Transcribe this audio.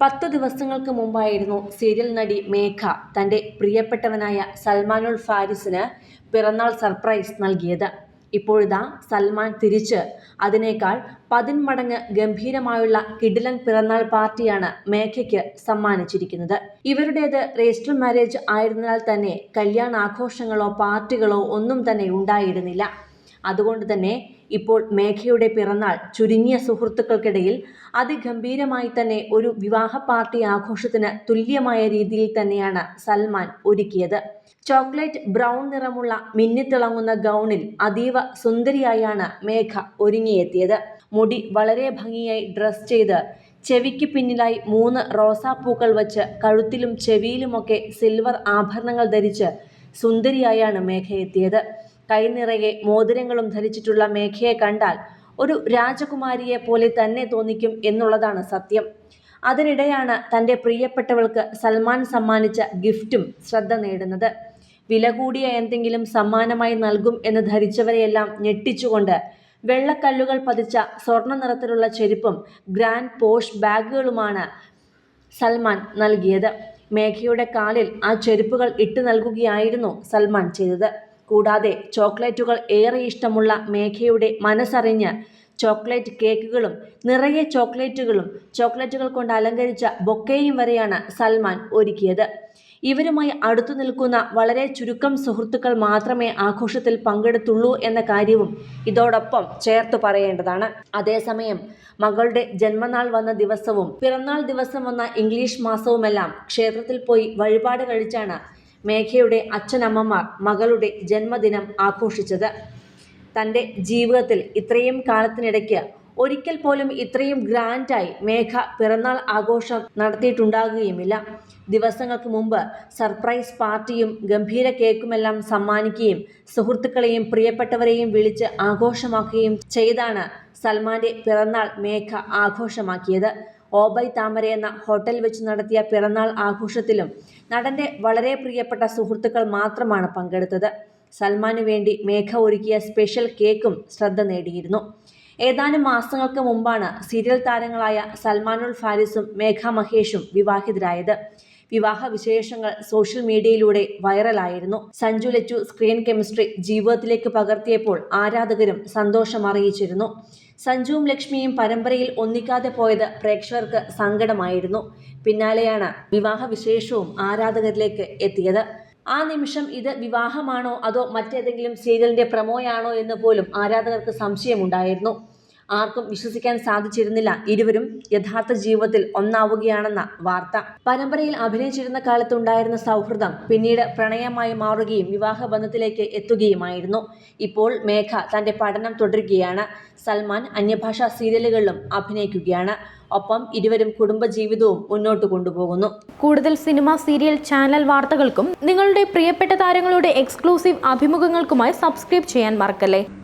പത്തു ദിവസങ്ങൾക്ക് മുമ്പായിരുന്നു സീരിയൽ നടി മേഘ തന്റെ പ്രിയപ്പെട്ടവനായ സൽമാനുൽ ഫാരിസിന് പിറന്നാൾ സർപ്രൈസ് നൽകിയത്. ഇപ്പോഴിതാ സൽമാൻ തിരിച്ച് അതിനേക്കാൾ പതിന്മടങ്ങ് ഗംഭീരമായുള്ള കിഡിലൻ പിറന്നാൾ പാർട്ടിയാണ് മേഘയ്ക്ക് സമ്മാനിച്ചിരിക്കുന്നത്. ഇവരുടേത് രജിസ്റ്റർ മാരേജ് ആയിരുന്നാൽ തന്നെ കല്യാണാഘോഷങ്ങളോ പാർട്ടികളോ ഒന്നും തന്നെ ഉണ്ടായിരുന്നില്ല. അതുകൊണ്ട് തന്നെ ഇപ്പോൾ മേഘയുടെ പിറന്നാൾ ചുരുങ്ങിയ സുഹൃത്തുക്കൾക്കിടയിൽ അതിഗംഭീരമായി തന്നെ ഒരു വിവാഹ പാർട്ടി ആഘോഷത്തിന് തുല്യമായ രീതിയിൽ തന്നെയാണ് സൽമാൻ ഒരുക്കിയത്. ചോക്ലേറ്റ് ബ്രൗൺ നിറമുള്ള മിന്നിത്തിളങ്ങുന്ന ഗൗണിൽ അതീവ സുന്ദരിയായാണ് മേഘ ഒരുങ്ങിയെത്തിയത്. മുടി വളരെ ഭംഗിയായി ഡ്രസ് ചെയ്ത് ചെവിക്ക് പിന്നിലായി മൂന്ന് റോസാപ്പൂക്കൾ വച്ച് കഴുത്തിലും ചെവിയിലുമൊക്കെ സിൽവർ ആഭരണങ്ങൾ ധരിച്ച് സുന്ദരിയായാണ് മേഘ എത്തിയത്. കൈനിറയെ മോതിരങ്ങളും ധരിച്ചിട്ടുള്ള മേഘയെ കണ്ടാൽ ഒരു രാജകുമാരിയെ പോലെ തന്നെ തോന്നിക്കും എന്നുള്ളതാണ് സത്യം. അതിനിടെയാണ് തന്റെ പ്രിയപ്പെട്ടവൾക്ക് സൽമാൻ സമ്മാനിച്ച ഗിഫ്റ്റും ശ്രദ്ധ നേടുന്നത്. വില കൂടിയ എന്തെങ്കിലും സമ്മാനമായി നൽകും എന്ന് ധരിച്ചവരെയെല്ലാം ഞെട്ടിച്ചുകൊണ്ട് വെള്ളക്കല്ലുകൾ പതിച്ച സ്വർണ നിറത്തിലുള്ള ചെരുപ്പും ഗ്രാൻഡ് പോഷ് ബാഗുകളുമാണ് സൽമാൻ നൽകിയത്. മേഘയുടെ കാലിൽ ആ ചെരുപ്പുകൾ ഇട്ടു നൽകുകയായിരുന്നു സൽമാൻ ചെയ്തത്. കൂടാതെ ചോക്ലേറ്റുകൾ ഏറെ ഇഷ്ടമുള്ള മേഘയുടെ മനസ്സറിഞ്ഞ് ചോക്ലേറ്റ് കേക്കുകളും നിറയെ ചോക്ലേറ്റുകളും ചോക്ലേറ്റുകൾ കൊണ്ട് അലങ്കരിച്ച ബൊക്കെയും വരെയാണ് സൽമാൻ ഒരുക്കിയത്. ഇവരുമായി അടുത്തു നിൽക്കുന്ന വളരെ ചുരുക്കം സുഹൃത്തുക്കൾ മാത്രമേ ആഘോഷത്തിൽ പങ്കെടുത്തുള്ളൂ എന്ന കാര്യവും ഇതോടൊപ്പം ചേർത്ത് പറയേണ്ടതാണ്. അതേസമയം മകളുടെ ജന്മനാൾ വന്ന ദിവസവും പിറന്നാൾ ദിവസം വന്ന ഇംഗ്ലീഷ് മാസവുമെല്ലാം ക്ഷേത്രത്തിൽ പോയി വഴിപാട് കഴിച്ചാണ് മേഘയുടെ അച്ഛനമ്മമാർ മകളുടെ ജന്മദിനം ആഘോഷിച്ചത്. തന്റെ ജീവിതത്തിൽ ഇത്രയും കാലത്തിനിടയ്ക്ക് ഒരിക്കൽ പോലും ഇത്രയും ഗ്രാൻഡായി മേഘ പിറന്നാൾ ആഘോഷം നടത്തിയിട്ടുണ്ടാകുകയുമില്ല. ദിവസങ്ങൾക്ക് മുമ്പ് സർപ്രൈസ് പാർട്ടിയും ഗംഭീര കേക്കുമെല്ലാം സമ്മാനിക്കുകയും സുഹൃത്തുക്കളെയും പ്രിയപ്പെട്ടവരെയും വിളിച്ച് ആഘോഷമാക്കുകയും ചെയ്താണ് സൽമാന്റെ പിറന്നാൾ മേഘ ആഘോഷമാക്കിയത്. ഓബൈ താമര എന്ന ഹോട്ടൽ വെച്ച് നടത്തിയ പിറന്നാൾ ആഘോഷത്തിലും നടന്റെ വളരെ പ്രിയപ്പെട്ട സുഹൃത്തുക്കൾ മാത്രമാണ് പങ്കെടുത്തത്. സൽമാനു വേണ്ടി മേഘ ഒരുക്കിയ സ്പെഷ്യൽ കേക്കും ശ്രദ്ധ നേടിയിരുന്നു. ഏതാനും മാസങ്ങൾക്ക് മുമ്പാണ് സീരിയൽ താരങ്ങളായ സൽമാനുൽ ഫാരിസും മേഘ മഹേഷും വിവാഹിതരായത്. വിവാഹ വിശേഷങ്ങൾ സോഷ്യൽ മീഡിയയിലൂടെ വൈറലായിരുന്നു. സഞ്ജു ലച്ചു സ്ക്രീൻ കെമിസ്ട്രി ജീവിതത്തിലേക്ക് പകർത്തിയപ്പോൾ ആരാധകരും സന്തോഷം അറിയിച്ചിരുന്നു. സഞ്ജുവും ലക്ഷ്മിയും പരമ്പരയിൽ ഒന്നിക്കാതെ പോയത് പ്രേക്ഷകർക്ക് സങ്കടമായിരുന്നു. പിന്നാലെയാണ് വിവാഹ വിശേഷവും ആരാധകരിലേക്ക് എത്തിയത്. ആ നിമിഷം ഇത് വിവാഹമാണോ അതോ മറ്റേതെങ്കിലും സീരിയലിന്റെ പ്രമോയാണോ എന്ന് പോലും ആരാധകർക്ക് സംശയമുണ്ടായിരുന്നു. ആർക്കും വിശ്വസിക്കാൻ സാധിച്ചിരുന്നില്ല. ഇരുവരും യഥാർത്ഥ ജീവിതത്തിൽ ഒന്നാവുകയാണെന്ന വാർത്ത. പരമ്പരയിൽ അഭിനയിച്ചിരുന്ന കാലത്തുണ്ടായിരുന്ന സൗഹൃദം പിന്നീട് പ്രണയമായി മാറുകയും വിവാഹബന്ധത്തിലേക്ക് എത്തുകയുമായിരുന്നു. ഇപ്പോൾ മേഘ തന്റെ പഠനം തുടരുകയാണ്. സൽമാൻ അന്യഭാഷാ സീരിയലുകളിലും അഭിനയിക്കുകയാണ്. ഒപ്പം ഇരുവരും കുടുംബജീവിതവും മുന്നോട്ട് കൊണ്ടുപോകുന്നു. കൂടുതൽ സിനിമ സീരിയൽ ചാനൽ വാർത്തകൾക്കും നിങ്ങളുടെ പ്രിയപ്പെട്ട താരങ്ങളുടെ എക്സ്ക്ലൂസീവ് അഭിമുഖങ്ങൾക്കുമായി സബ്സ്ക്രൈബ് ചെയ്യാൻ മറക്കല്ലേ?